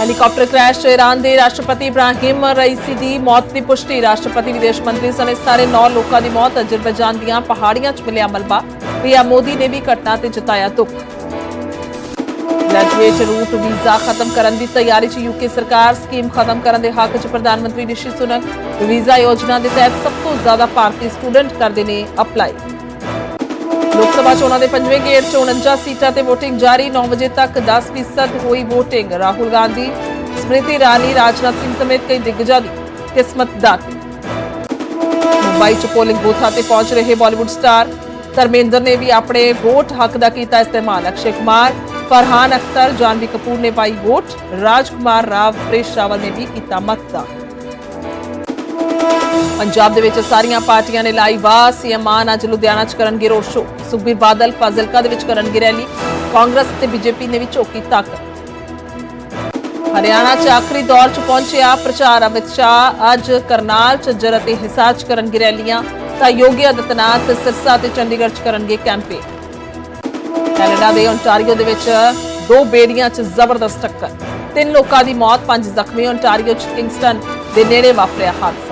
Helicopter crash 'ਚ Iran ਦੇ ਰਾਸ਼ਟਰਪਤੀ ਇਬਰਾਹਿਮ ਰਈਸੀ ਦੀ ਮੌਤ ਦੀ ਪੁਸ਼ਟੀ। ਰਾਸ਼ਟਰਪਤੀ, ਵਿਦੇਸ਼ ਮੰਤਰੀ ਸਮੇਤ ਸਾਰੇ 9 ਲੋਕਾਂ ਦੀ ਮੌਤ। ਅਜ਼ਰਬੈਜਾਨ ਦੀਆਂ ਪਹਾੜੀਆਂ 'ਚ ਮਿਲਿਆ ਮਲਬਾ। ਪੀਐਮ ਮੋਦੀ ਨੇ ਵੀ ਘਟਨਾ ਤੇ ਜਤਾਇਆ ਦੁੱਖ। ਗ੍ਰੈਜੂਏਟ ਰੂਟ ਵੀਜ਼ਾ ਖਤਮ ਕਰਨ ਦੀ ਤਿਆਰੀ 'ਚ ਯੂਕੇ ਸਰਕਾਰ। ਸਕੀਮ ਖਤਮ ਕਰਨ ਦੇ ਹੱਕ 'ਚ ਪ੍ਰਧਾਨ ਮੰਤਰੀ ਰਿਸ਼ੀ ਸੁਨਕ। ਵੀਜ਼ਾ ਯੋਜਨਾ ਦੇ ਤਹਿਤ ਸਭ ਤੋਂ ਜ਼ਿਆਦਾ ਭਾਰਤੀ ਸਟੂਡੈਂਟ ਕਰਦੇ ਨੇ ਅਪਲਾਈ। ਲੋਕ ਸਭਾ ਚੋਣਾਂ ਦੇ ਪੰਜਵੇਂ ਗੇੜ 'ਚ 49 ਸੀਟਾਂ ਤੇ VOTING ਜਾਰੀ 9 ਵਜੇ ਤੱਕ 10% ਹੋਈ VOTING ਰਾਹੁਲ ਗਾਂਧੀ, ਸਮ੍ਰਿਤੀ ਇਰਾਨੀ, ਰਾਜਨਾਥ ਸਿੰਘ ਸਮੇਤ ਕਈ ਦਿੱਗਜਾਂ ਦੀ ਕਿਸਮਤ ਦਾਤੀ ਮੁੰਬਈ 'ਚ ਪੋਲਿੰਗ ਬੂਥਾਂ ਤੇ ਪਹੁੰਚ ਰਹੇ ਬਾਲੀਵੁੱਡ ਸਟਾਰ ਧਰਮੇਂਦਰ ਨੇ ਵੀ ਆਪਣੇ ਵੋਟ ਹੱਕ ਦਾ ਕੀਤਾ ਇਸਤੇਮਾਲ। ਅਕਸ਼ੇ ਕੁਮਾਰ, ਫਰਹਾਨ ਅਖਤਰ, ਜਾਨਵੀ ਕਪੂਰ ਨੇ ਪਾਈ ਵੋਟ। ਰਾਜਕੁਮਾਰ ਰਾਵ, ਪ੍ਰਿਸ਼ ਰਾਵਲ ਨੇ ਵੀ ਕੀਤਾ ਮਤਦਾਨ। ਪੰਜਾਬ ਦੇ ਵਿੱਚ ਸਾਰੀਆਂ ਪਾਰਟੀਆਂ ਨੇ ਲਾਈ ਵਾਹ ਸੀਐਮ ਮਾਨ ਅੱਜ ਲੁਧਿਆਣਾ 'ਚ ਕਰਨਗੇ ਰੋਡ ਸ਼ੋ ਸੁਖਬੀਰ ਬਾਦਲ ਫਾਜ਼ਿਲਕਾ ਦੇ ਵਿੱਚ ਕਰਨਗੇ ਰੈਲੀ, ਕਾਂਗਰਸ ਤੇ ਬੀਜੇਪੀ ਨੇ ਵੀ ਝੋਕੀ ਤਾਕਤ। ਹਰਿਆਣਾ 'ਚ ਆਖਰੀ ਦੌਰ 'ਚ ਪਹੁੰਚਿਆ ਪ੍ਰਚਾਰ, ਅਮਿਤ ਸ਼ਾਹ। ਅੱਜ ਕਰਨਾਲ 'ਚ ਜਰ ਅਤੇ ਹਿਸਾਰ 'ਚ ਕਰਨਗੇ ਰੈਲੀਆਂ, ਤਾਂ ਯੋਗੀ ਆਦਿੱਤਨਾਥ ਸਿਰਸਾ ਤੇ ਚੰਡੀਗੜ੍ਹ 'ਚ ਕਰਨਗੇ ਕੈਂਪੇਨ। ਕੈਨੇਡਾ ਦੇ ਓਨਟਾਰੀਓ ਦੇ ਵਿੱਚ ਦੋ ਬੇੜੀਆਂ 'ਚ ਜ਼ਬਰਦਸਤ ਟੱਕਰ। ਤਿੰਨ ਲੋਕਾਂ ਦੀ ਮੌਤ, ਪੰਜ ਜ਼ਖਮੀ। ਓਨਟਾਰੀਓ 'ਚ ਕਿੰਗਸਟਨ ਦੇ ਨੇੜੇ ਵਾਪਰਿਆ ਹਾਦਸਾ।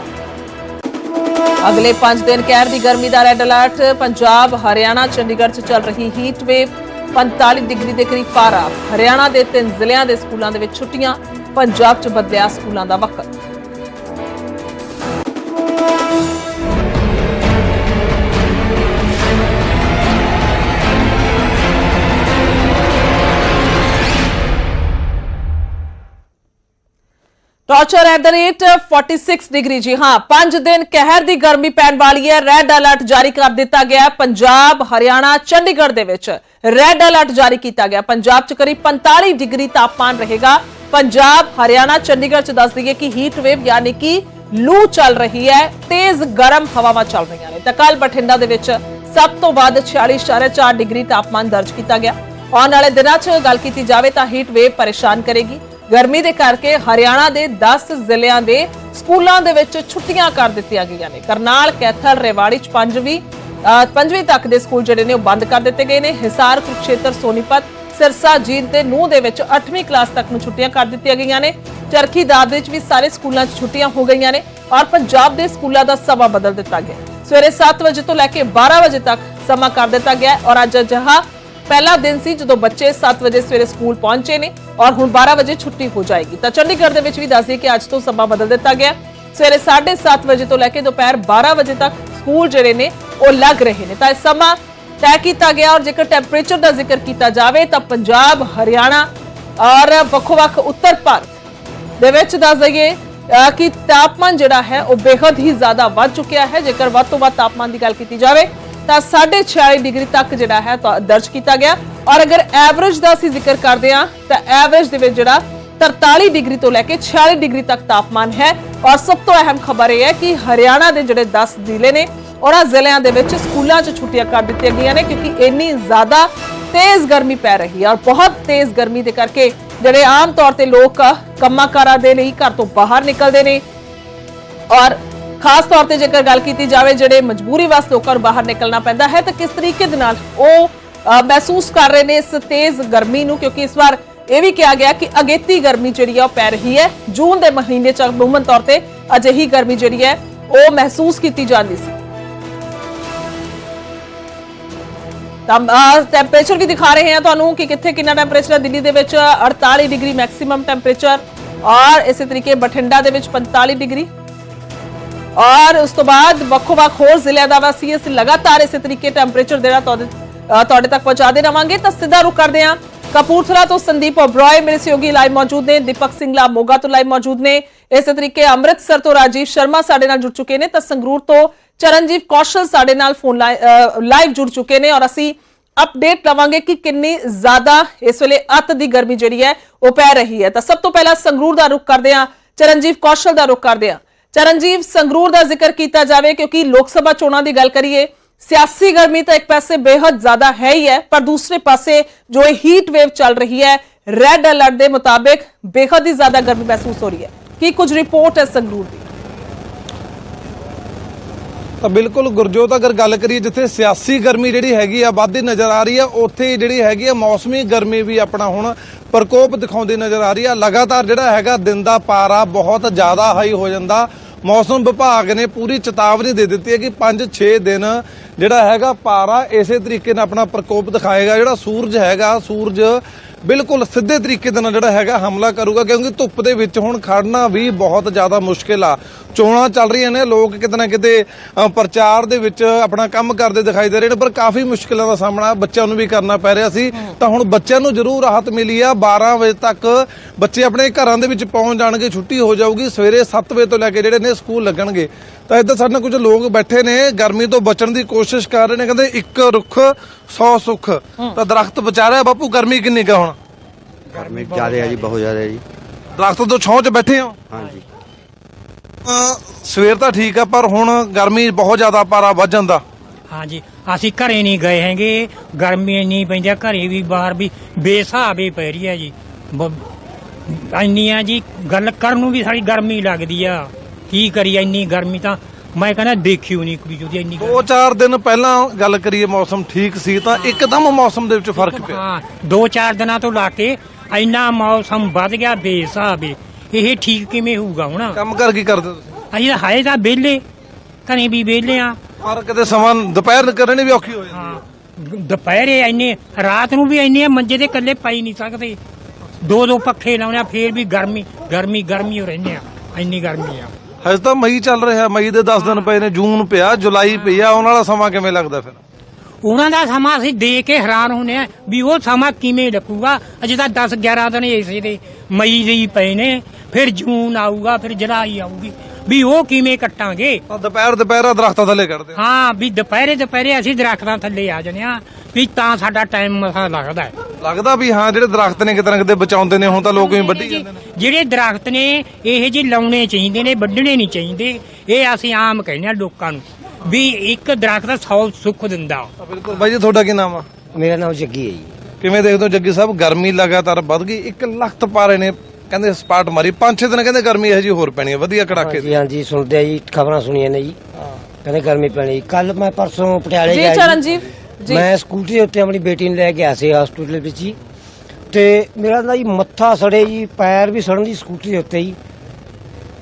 ਅਗਲੇ 5 ਦਿਨ ਕਹਿਰ ਦੀ ਗਰਮੀ ਦਾ ਰੈੱਡ ਅਲਰਟ ਪੰਜਾਬ, ਹਰਿਆਣਾ, ਚੰਡੀਗੜ੍ਹ 'ਚ ਚੱਲ ਰਹੀ ਹੀਟ ਵੇਵ 45 ਡਿਗਰੀ ਦੇ ਕਰੀਬ ਪਾਰਾ। ਹਰਿਆਣਾ ਦੇ ਤਿੰਨ ਜ਼ਿਲ੍ਹਿਆਂ ਦੇ ਸਕੂਲਾਂ ਦੇ ਵਿੱਚ ਛੁੱਟੀਆਂ, ਪੰਜਾਬ 'ਚ ਬਦਲਿਆ ਸਕੂਲਾਂ ਦਾ ਵਕਤ torture at the rate 46 degree ਜੀ, ਹਾਂ 5 ਦਿਨ ਕਹਿਰ ਦੀ ਗਰਮੀ ਪੈਣ ਵਾਲੀ ਹੈ। ਰੈੱਡ ਅਲਰਟ ਜਾਰੀ ਕਰ ਦਿੱਤਾ ਗਿਆ ਹੈ ਪੰਜਾਬ, ਹਰਿਆਣਾ, ਚੰਡੀਗੜ੍ਹ ਦੇ ਵਿੱਚ। ਰੈੱਡ ਅਲਰਟ ਜਾਰੀ ਕੀਤਾ ਗਿਆ। ਪੰਜਾਬ 'ਚ ਕਰੀਬ 45 ਡਿਗਰੀ ਤਾਪਮਾਨ ਰਹੇਗਾ। ਪੰਜਾਬ, ਹਰਿਆਣਾ, ਚੰਡੀਗੜ੍ਹ 'ਚ ਦੱਸ ਦਈਏ ਕਿ ਹੀਟ ਵੇਵ ਯਾਨੀ ਕਿ ਲੂ ਚੱਲ ਰਹੀ ਹੈ। ਤੇਜ਼ ਗਰਮ ਹਵਾਵਾਂ ਚੱਲ ਰਹੀਆਂ ਨੇ। ਤਾਂ ਕੱਲ ਬਠਿੰਡਾ ਦੇ ਵਿੱਚ ਸਭ ਤੋਂ ਵੱਧ 46.4 ਡਿਗਰੀ ਤਾਪਮਾਨ ਦਰਜ ਕੀਤਾ ਗਿਆ। ਆਉਣ ਵਾਲੇ ਦਿਨਾਂ 'ਚ ਗੱਲ ਕੀਤੀ ਜਾਵੇ ਤਾਂ ਹੀਟ ਵੇਵ ਪਰੇਸ਼ਾਨ ਕਰੇਗੀ। ਗਰਮੀ ਦੇ ਕਰਕੇ ਹਰਿਆਣਾ ਦੇ 10 ਜ਼ਿਲ੍ਹਿਆਂ ਦੇ ਸਕੂਲਾਂ ਦੇ ਵਿੱਚ ਛੁੱਟੀਆਂ ਕਰ ਦਿੱਤੀਆਂ ਗਈਆਂ ਨੇ। ਕਰਨਾਲ, ਕੈਥਲ, ਰੇਵਾੜੀ ਚ ਪੰਜਵੀਂ ਪੰਜਵੀਂ ਤੱਕ ਦੇ ਸਕੂਲ ਜਿਹੜੇ ਨੇ ਉਹ ਬੰਦ ਕਰ ਦਿੱਤੇ ਗਏ ਨੇ। ਹਿਸਾਰ, ਕੁਰਕਸ਼ੇਤਰ, ਸੋਨੀਪਤ, ਸਿਰਸਾ, ਜੀਂਦ ਤੇ ਨੂਹ ਦੇ ਵਿੱਚ 8ਵੀਂ ਕਲਾਸ ਤੱਕ ਨੂੰ ਛੁੱਟੀਆਂ ਕਰ ਦਿੱਤੀਆਂ ਗਈਆਂ ਨੇ। ਚਰਖੀ ਦਾਦ ਵਿੱਚ ਵੀ ਸਾਰੇ ਸਕੂਲਾਂ 'ਚ ਛੁੱਟੀਆਂ ਹੋ ਗਈਆਂ ਨੇ ਔਰ ਪੰਜਾਬ ਦੇ ਸਕੂਲਾਂ ਦਾ ਸਮਾਂ ਬਦਲ ਦਿੱਤਾ ਗਿਆ। ਸਵੇਰੇ 7 ਵਜੇ ਤੋਂ ਲੈ ਕੇ 12 ਵਜੇ ਤੱਕ ਸਮਾਂ ਕਰ ਦਿੱਤਾ ਗਿਆ ਔਰ ਅੱਜ ਅਜਿਹਾ ਪਹਿਲਾ ਦਿਨ ਸੀ ਜਦੋਂ ਬੱਚੇ 7 ਵਜੇ ਸਵੇਰੇ ਸਕੂਲ ਪਹੁੰਚੇ ਨੇ। ਔਰ ਹੁਣ 12 ਵਜੇ ਛੁੱਟੀ ਹੋ ਜਾਏਗੀ। ਤਾਂ ਚੰਡੀਗੜ੍ਹ ਦੇ ਵਿੱਚ ਵੀ ਦੱਸ ਦਈਏ ਕਿ ਅੱਜ ਤੋਂ ਸਮਾਂ ਬਦਲ ਦਿੱਤਾ ਗਿਆ। ਹੈ। ਸਵੇਰੇ 7:30 ਵਜੇ ਤੋਂ ਲੈ ਕੇ ਦੁਪਹਿਰ 12 ਵਜੇ ਤੱਕ ਸਕੂਲ ਜਿਹੜੇ ਨੇ, ਉਹ ਲੱਗ ਰਹੇ ਨੇ। ਤਾਂ ਇਹ ਸਮਾਂ ਤੈਅ ਕੀਤਾ ਗਿਆ ਔਰ ਜੇਕਰ ਟੈਂਪਰੇਚਰ ਦਾ ਜ਼ਿਕਰ ਕੀਤਾ ਜਾਵੇ ਤਾਂ ਪੰਜਾਬ, ਹਰਿਆਣਾ ਔਰ ਵੱਖ-ਵੱਖ ਉੱਤਰ ਭਾਰਤ ਦੇ ਵਿੱਚ ਦੱਸ ਦਈਏ ਕਿ ਤਾਪਮਾਨ ਜਿਹੜਾ ਹੈ ਉਹ ਬੇहद ਹੀ ਜ਼ਿਆਦਾ ਵੱਧ ਚੁੱਕਿਆ ਹੈ। ਜੇਕਰ ਵੱਧ ਤੋਂ ਵੱਧ ਤਾਪਮਾਨ ਦੀ ਗੱਲ ਕੀਤੀ ਜਾਵੇ ਤਾਂ 46 ਡਿਗਰੀ ਤੱਕ ਜਿਹੜਾ ਹੈ ਦਰਜ ਕੀਤਾ ਗਿਆ। ਔਰ ਅਗਰ ਐਵਰੇਜ ਦਾ ਅਸੀਂ ਜ਼ਿਕਰ ਕਰਦੇ ਹਾਂ, ਤਾਂ ਐਵਰੇਜ ਦੇ ਵਿੱਚ ਜਿਹੜਾ 43 ਡਿਗਰੀ ਤੋਂ ਲੈ ਕੇ 46 ਡਿਗਰੀ ਤੱਕ ਤਾਪਮਾਨ ਹੈ। ਔਰ ਸਭ ਤੋਂ ਅਹਿਮ ਖਬਰ ਇਹ ਹੈ ਕਿ ਹਰਿਆਣਾ ਦੇ ਜਿਹੜੇ 10 ਜ਼ਿਲ੍ਹੇ ਨੇ, ਉਹਨਾਂ ਜ਼ਿਲ੍ਹਿਆਂ ਦੇ ਵਿੱਚ ਸਕੂਲਾਂ 'ਚ ਛੁੱਟੀਆਂ ਕਰ ਦਿੱਤੀਆਂ ਗਈਆਂ ਨੇ ਕਿਉਂਕਿ ਇੰਨੀ ਜ਼ਿਆਦਾ ਤੇਜ਼ ਗਰਮੀ ਪੈ ਰਹੀ ਹੈ। ਔਰ ਬਹੁਤ ਤੇਜ਼ ਗਰਮੀ ਦੇ ਕਰਕੇ ਜਿਹੜੇ ਆਮ ਤੌਰ ਤੇ ਲੋਕ ਕੰਮਾਂ ਕਾਰਾਂ ਦੇ ਲਈ ਘਰ ਤੋਂ ਬਾਹਰ ਨਿਕਲਦੇ ਨੇ। ਔਰ ਖਾਸ ਤੌਰ ਤੇ ਜੇਕਰ ਗੱਲ ਕੀਤੀ ਜਾਵੇ ਜਿਹੜੇ ਮਜਬੂਰੀ ਵਾਸਤੇ ਲੋਕਾਂ ਨੂੰ ਬਾਹਰ ਨਿਕਲਣਾ ਪੈਂਦਾ ਹੈ, ਤਾਂ ਕਿਸ ਤਰੀਕੇ ਦੇ ਨਾਲ ਉਹ ਮਹਿਸੂਸ ਕਰ ਰਹੇ ਨੇ ਇਸ ਤੇਜ਼ ਗਰਮੀ ਨੂੰ? ਕਿਉਂਕਿ ਇਸ ਵਾਰ ਇਹ ਵੀ ਕਿਹਾ ਗਿਆ ਕਿ ਅਗੇਤੀ ਗਰਮੀ ਜਿਹੜੀ ਆ ਉਹ ਪੈ ਰਹੀ ਹੈ। ਜੂਨ ਦੇ ਮਹੀਨੇ ਚ ਅਮੂਮਨ ਤੌਰ ਤੇ ਅਜਿਹੀ ਗਰਮੀ ਜਿਹੜੀ ਹੈ, ਉਹ ਮਹਿਸੂਸ ਕੀਤੀ ਜਾਂਦੀ ਸੀ। ਤਾਂ ਟੈਂਪਰੇਚਰ ਵੀ ਦਿਖਾ ਰਹੇ ਹਾਂ ਤੁਹਾਨੂੰ ਕਿ ਕਿੱਥੇ ਕਿੰਨਾ ਟੈਂਪਰੇਚਰ ਹੈ। ਦਿੱਲੀ ਦੇ ਵਿੱਚ 48 ਡਿਗਰੀ ਮੈਕਸਿਮਮ ਟੈਂਪਰੇਚਰ ਔਰ ਇਸੇ ਤਰੀਕੇ ਬਠਿੰਡਾ ਦੇ ਵਿੱਚ 45 ਡਿਗਰੀ। ਔਰ ਉਸ ਤੋਂ ਬਾਅਦ ਵੱਖੋ-ਵੱਖ ਹੋਰ ਜ਼ਿਲ੍ਹਿਆਂ ਦਾ ਵਾਸੀ ਅਸੀਂ ਲਗਾਤਾਰ ਇਸੇ ਤਰੀਕੇ ਟੈਂਪਰੇਚਰ ਜਿਹੜਾ ਤੁਹਾਡੇ ਤੁਹਾਡੇ ਤੱਕ ਪਹੁੰਚਾਦੇ ਰਵਾਂਗੇ। ਤਾਂ ਸਿੱਧਾ ਰੁਕ ਕਰਦੇ ਹਾਂ। ਕਪੂਰਥਲਾ ਤੋਂ ਸੰਦੀਪ ਓਬਰਾਏ, ਮੇਰੇ ਸਹਿਯੋਗੀ ਲਾਈਵ ਮੌਜੂਦ ਨੇ। ਦੀਪਕ ਸਿੰਘਲਾ ਮੋਗਾ ਤੋਂ ਲਾਈਵ ਮੌਜੂਦ ਨੇ। ਇਸੇ ਤਰੀਕੇ ਅੰਮ੍ਰਿਤਸਰ ਤੋਂ ਰਾਜੀਵ ਸ਼ਰਮਾ ਸਾਡੇ ਨਾਲ ਜੁੜ ਚੁੱਕੇ ਨੇ। ਤਾਂ ਸੰਗਰੂਰ ਤੋਂ ਚਰਨਜੀਤ ਕੌਸ਼ਲ ਸਾਡੇ ਨਾਲ ਫੋਨ ਲਾਈਵ ਜੁੜ ਚੁੱਕੇ ਨੇ ਔਰ ਅਸੀਂ ਅਪਡੇਟ ਲਵਾਂਗੇ ਕਿ ਕਿੰਨੀ ਜ਼ਿਆਦਾ ਇਸ ਵੇਲੇ ਅੱਤ ਦੀ ਗਰਮੀ ਜਿਹੜੀ ਹੈ, ਉਹ ਪੈ ਰਹੀ ਹੈ। ਤਾਂ ਸਭ ਤੋਂ ਪਹਿਲਾਂ ਸੰਗਰੂਰ ਦਾ ਰੁਖ ਕਰਦੇ ਹਾਂ। ਚਰਨਜੀਤ ਕੌਸ਼ਲ ਦਾ ਰੁਖ ਕਰਦੇ ਹਾਂ। ਚਰਨਜੀਵ ਸੰਗਰੂਰ ਦਾ ਜ਼ਿਕਰ ਕੀਤਾ ਜਾਵੇ ਕਿਉਂਕਿ ਲੋਕ ਸਭਾ ਚੋਣਾਂ ਦੀ ਗੱਲ ਕਰੀਏ, ਸਿਆਸੀ ਗਰਮੀ ਤਾਂ ਇੱਕ ਪਾਸੇ ਬੇहद ਜ਼ਿਆਦਾ ਹੈ ਹੀ ਹੈ, ਪਰ ਦੂਸਰੇ ਪਾਸੇ ਜੋ ਇਹ ਹੀਟ ਵੇਵ ਚੱਲ ਰਹੀ ਹੈ ਰੈੱਡ ਅਲਰਟ ਦੇ ਮੁਤਾਬਕ ਬੇहद ਹੀ ਜ਼ਿਆਦਾ ਗਰਮੀ ਮਹਿਸੂਸ ਹੋ ਰਹੀ ਹੈ। ਕੀ ਕੁਝ ਰਿਪੋਰਟ ਹੈ ਸੰਗਰੂਰ ਦੀ? ਤਾਂ ਬਿਲਕੁਲ ਗੁਰਜੋਤ, ਅਗਰ ਗੱਲ ਕਰੀਏ ਜਿੱਥੇ ਸਿਆਸੀ ਗਰਮੀ ਜਿਹੜੀ ਹੈਗੀ ਆ, ਵੱਧਦੀ ਨਜ਼ਰ ਆ ਰਹੀ ਆ, ਉੱਥੇ ਜਿਹੜੀ ਹੈਗੀ ਆ ਮੌਸਮੀ ਗਰਮੀ ਵੀ ਆਪਣਾ ਹੁਣ ਪ੍ਰਕੋਪ ਦਿਖਾਉਂਦੀ ਨਜ਼ਰ ਆ ਰਹੀ ਆ। ਲਗਾਤਾਰ ਜਿਹੜਾ ਹੈਗਾ ਦਿਨ ਦਾ ਪਾਰਾ ਬਹੁਤ ਜ਼ਿਆਦਾ ਹਾਈ ਹੋ ਜਾਂਦਾ। ਮੌਸਮ ਵਿਭਾਗ ਨੇ ਪੂਰੀ ਚੇਤਾਵਨੀ ਦੇ ਦਿੱਤੀ ਹੈ ਕਿ 5-6 ਦਿਨ ਜਿਹੜਾ ਹੈਗਾ ਪਾਰਾ ਇਸੇ ਤਰੀਕੇ ਨਾਲ ਆਪਣਾ ਪ੍ਰਕੋਪ ਦਿਖਾਏਗਾ ਜਿਹੜਾ ਸੂਰਜ ਹੈਗਾ ਸੂਰਜ ਬਿਲਕੁਲ ਸਿੱਧੇ ਤਰੀਕੇ ਦੇ ਨਾਲ ਜਿਹੜਾ ਹੈਗਾ ਹਮਲਾ ਕਰੂਗਾ ਕਿਉਂਕਿ ਧੁੱਪ ਦੇ ਵਿੱਚ ਹੁਣ ਖੜਨਾ ਵੀ ਬਹੁਤ ਜ਼ਿਆਦਾ ਮੁਸ਼ਕਿਲ ਆ। ਚੋਣਾਂ ਚੱਲ ਰਹੀਆਂ ਨੇ ਲੋਕ ਕਿਤੇ ਨਾ ਕਿਤੇ ਪ੍ਰਚਾਰ ਦੇ ਵਿੱਚ ਆਪਣਾ ਕੰਮ ਕਰਦੇ ਦਿਖਾਈ ਦੇ ਰਹੇ ਨੇ ਪਰ ਕਾਫੀ ਮੁਸ਼ਕਿਲਾਂ ਦਾ ਸਾਹਮਣਾ ਬੱਚਿਆਂ ਨੂੰ ਵੀ ਕਰਨਾ ਪੈ ਰਿਹਾ ਸੀ। ਤਾਂ ਹੁਣ ਬੱਚਿਆਂ ਨੂੰ ਜ਼ਰੂਰ ਰਾਹਤ ਮਿਲੀ ਆ 12 ਵਜੇ ਤੱਕ ਬੱਚੇ ਆਪਣੇ ਘਰਾਂ ਦੇ ਵਿੱਚ ਪਹੁੰਚ ਜਾਣਗੇ ਛੁੱਟੀ ਹੋ ਜਾਊਗੀ ਸਵੇਰੇ 7 ਵਜੇ ਤੋਂ ਲੈ ਕੇ ਜਿਹੜੇ ਨੇ ਸਕੂਲ ਲੱਗਣਗੇ। ਤਾਂ ਇੱਧਰ ਸਾਡੇ ਨਾਲ ਕੁਝ ਲੋਕ ਬੈਠੇ ਨੇ ਗਰਮੀ ਤੋਂ ਬਚਣ ਦੀ ਕੋਸ਼ਿਸ਼ ਕਰ ਰਹੇ ਨੇ ਕਹਿੰਦੇ ਇੱਕ ਰੁੱਖ 100 ਸੁੱਖ। ਤਾਂ ਦਰਖਤ ਬਚਾ ਰਿਹਾ ਬਾਪੂ ਗਰਮੀ ਕਿੰਨੀ ਕਾ ਹੁਣ? ਗਰਮੀ ਜ਼ਿਆਦਾ ਹੈ ਜੀ ਬਹੁਤ ਜ਼ਿਆਦਾ ਹੈ ਜੀ। ਦਰਖਤ ਤੋਂ ਛਾਂ 'ਚ ਬੈਠੇ ਹੋ? ਹਾਂਜੀ। ਸਵੇਰ ਤਾਂ ਠੀਕ ਆ ਪਰ ਹੁਣ ਗਰਮੀ ਬਹੁਤ ਜ਼ਿਆਦਾ ਪਾਰਾ ਵੱਧ ਜਾਂਦਾ। ਹਾਂਜੀ ਅਸੀਂ ਘਰੇ ਨਹੀਂ ਗਏ ਹੈਗੇ ਗਰਮੀ ਇੰਨੀ ਪੈਂਦੀ ਆ ਘਰੇ ਵੀ ਬਾਹਰ ਵੀ ਬੇਸਾਬੇ ਪੈ ਰਹੀ ਹੈ ਜੀ। ਇੰਨੀ ਆ ਜੀ ਗੱਲ ਕਰਨ ਨੂੰ ਵੀ ਸਾਡੀ ਗਰਮੀ ਲੱਗਦੀ ਆ। ਕੀ ਕਰੀਏ ਇੰਨੀ ਗਰਮੀ ਤਾਂ ਮੈਂ ਕਹਿੰਦਾ ਦੇਖਿਓ ਨਹੀਂ ਕੋਈ ਜੁਦੀ ਇੰਨੀ ਦੋ ਚਾਰ ਦਿਨ ਪਹਿਲਾਂ ਗੱਲ ਕਰੀਏ ਮੌਸਮ ਠੀਕ ਸੀ ਤਾਂ ਇੱਕਦਮ ਮੌਸਮ ਦੇ ਵਿੱਚ ਫ਼ਰਕ ਪਿਆ। ਹਾਂ ਦੋ ਚਾਰ ਦਿਨਾਂ ਤੋਂ ਲਾ ਕੇ ਇੰਨਾ ਮੌਸਮ ਵੱਧ ਗਿਆ ਬੇਸਾਬੇ ਇਹ ਠੀਕ ਕਿਵੇਂ ਹੋਊਗਾ ਹੁਣ? ਕੰਮ ਕਰ ਕੀ ਕਰਦੇ ਤੁਸੀਂ? ਅਸੀਂ ਤਾਂ ਹਾਏ ਤਾਂ ਵਿਹਲੇ ਘਰੇ ਵੀ ਵਿਹਲੇ ਆ। ਪਰ ਕਿਤੇ ਸਮਾਂ ਦੁਪਹਿਰ ਕਰਨੀ ਵੀ ਔਖੀ ਹੋ ਜਾਂਦੀ ਹਾਂ ਦੁਪਹਿਰੇ ਇੰਨੇ ਰਾਤ ਨੂੰ ਵੀ ਇੰਨੇ ਮੰਜੇ ਦੇ ਇਕੱਲੇ ਪਾਈ ਨਹੀਂ ਸਕਦੇ। ਦੋ ਦੋ ਪੱਖੇ ਲਾਉਣੇ ਆ ਫੇਰ ਵੀ ਗਰਮੀ ਗਰਮੀ ਗਰਮੀ ਹੋ ਰਹਿੰਦੇ ਆ ਇੰਨੀ ਗਰਮੀ ਆ। ਹਜੇ ਤਾਂ ਮਈ ਚੱਲ ਰਿਹਾ, ਮਈ ਦੇ 10 ਦਿਨ ਪਏ ਨੇ, ਜੂਨ ਪਿਆ, ਜੁਲਾਈ ਪਿਆ ਉਹਨਾਂ ਵਾਲਾ ਸਮਾਂ ਕਿਵੇਂ ਲੱਗਦਾ ਫਿਰ? ਉਹਨਾਂ ਦਾ ਸਮਾਂ ਅਸੀਂ ਦੇ ਕੇ ਹੈਰਾਨ ਹੁੰਨੇ ਆ ਵੀ ਉਹ ਸਮਾਂ ਕਿਵੇਂ ਲੱਗੂਗਾ। ਅਜੇ ਤਾਂ 10 11 ਦਿਨ ਇਸੇ ਦੇ ਮਈ ਦੇ ਹੀ ਪਏ ਨੇ, ਫਿਰ ਜੂਨ ਆਊਗਾ, ਫਿਰ ਜੁਲਾਈ ਆਊਗੀ। ਵੀ ਉਹ ਕਿਵੇਂ ਕੱਟਾਂਗੇ? ਤਾਂ ਦੁਪਹਿਰ ਦੁਪਹਿਰਾ ਦਰਖਤਾਂ ਥੱਲੇ ਕੱਢਦੇ ਆ। ਹਾਂ ਵੀ ਦੁਪਹਿਰੇ ਦੁਪਹਿਰੇ ਅਸੀਂ ਦਰਖਤਾਂ ਥੱਲੇ ਆ ਜਾਂਦੇ ਆ ਵੀ ਤਾਂ ਸਾਡਾ ਟਾਈਮ ਮਸਾ ਲੱਗਦਾ ਹੈ। ਲੱਗਦਾ ਵੀ ਹਾਂ ਜਿਹੜੇ ਦਰਖਤ ਨੇ ਕਿਤੇ ਨਾ ਕਿਤੇ ਬਚਾਉਂਦੇ ਨੇ ਹੁਣ ਤਾਂ ਲੋਕ ਵੀ ਵੱਢੀ ਜਾਂਦੇ ਨੇ। ਜਿਹੜੇ ਦਰਖਤ ਨੇ ਇਹ ਜੀ ਲਾਉਣੇ ਚਾਹੀਦੇ ਨੇ ਵੱਢਣੇ ਨਹੀਂ ਚਾਹੀਦੇ ਇਹ ਅਸੀਂ ਆਮ ਕਹਿੰਦੇ ਆ ਲੋਕਾਂ ਨੂੰ ਵੀ ਇੱਕ ਦਰਖਤ 100 ਸੁੱਖ ਦਿੰਦਾ। ਤਾਂ ਬਿਲਕੁਲ। ਬਾਈ ਜੀ ਤੁਹਾਡਾ ਕੀ ਨਾਮ ਆ? ਮੇਰਾ ਨਾਮ ਜੱਗੀ ਹੈ ਜੀ। ਕਿਵੇਂ ਦੇਖਦੇ ਹੋ ਜੱਗੀ ਸਾਹਿਬ? ਗਰਮੀ ਲਗਾਤਾਰ ਵੱਧ ਗਈ ਇੱਕ ਲਖਤ ਪਾਰੇ ਨੇ ਕਹਿੰਦੇ ਸਪਾਟ ਮਾਰੀ। ਪੰਜ ਛੇ ਦਿਨ ਕਹਿੰਦੇ ਗਰਮੀ ਇਹ ਜੀ ਹੋਰ ਪੈਣੀ ਹੈ ਵਧੀਆ ਕੜਾਕੇ ਦੀ। ਹਾਂਜੀ ਹਾਂਜੀ ਸੁਣਦੇ ਆ ਜੀ ਖਬਰਾਂ ਸੁਣੀਆਂ ਨੇ ਜੀ। ਕਹਿੰਦੇ ਗਰਮੀ ਪੈਣੀ ਕੱਲ ਮੈਂ ਪਰਸੋਂ ਪਟਿਆਲੇ ਜੀ ਗਿਆ ਚਰਨਜੀਤ ਜੀ। ਮੈਂ ਸਕੂਟਰੀ ਦੇ ਉੱਤੇ ਆਪਣੀ ਬੇਟੀ ਨੂੰ ਲੈ ਕੇ ਆਇਆ ਸੀ ਹਸਪੀਟਲ ਵਿੱਚ ਜੀ। ਤੇ ਮੇਰਾ ਨਾ ਜੀ ਮੱਥਾ ਸੜੇ ਜੀ ਪੈਰ ਵੀ ਸੜਨ ਦੀ ਸਕੂਟਰੀ ਦੇ ਉੱਤੇ ਜੀ।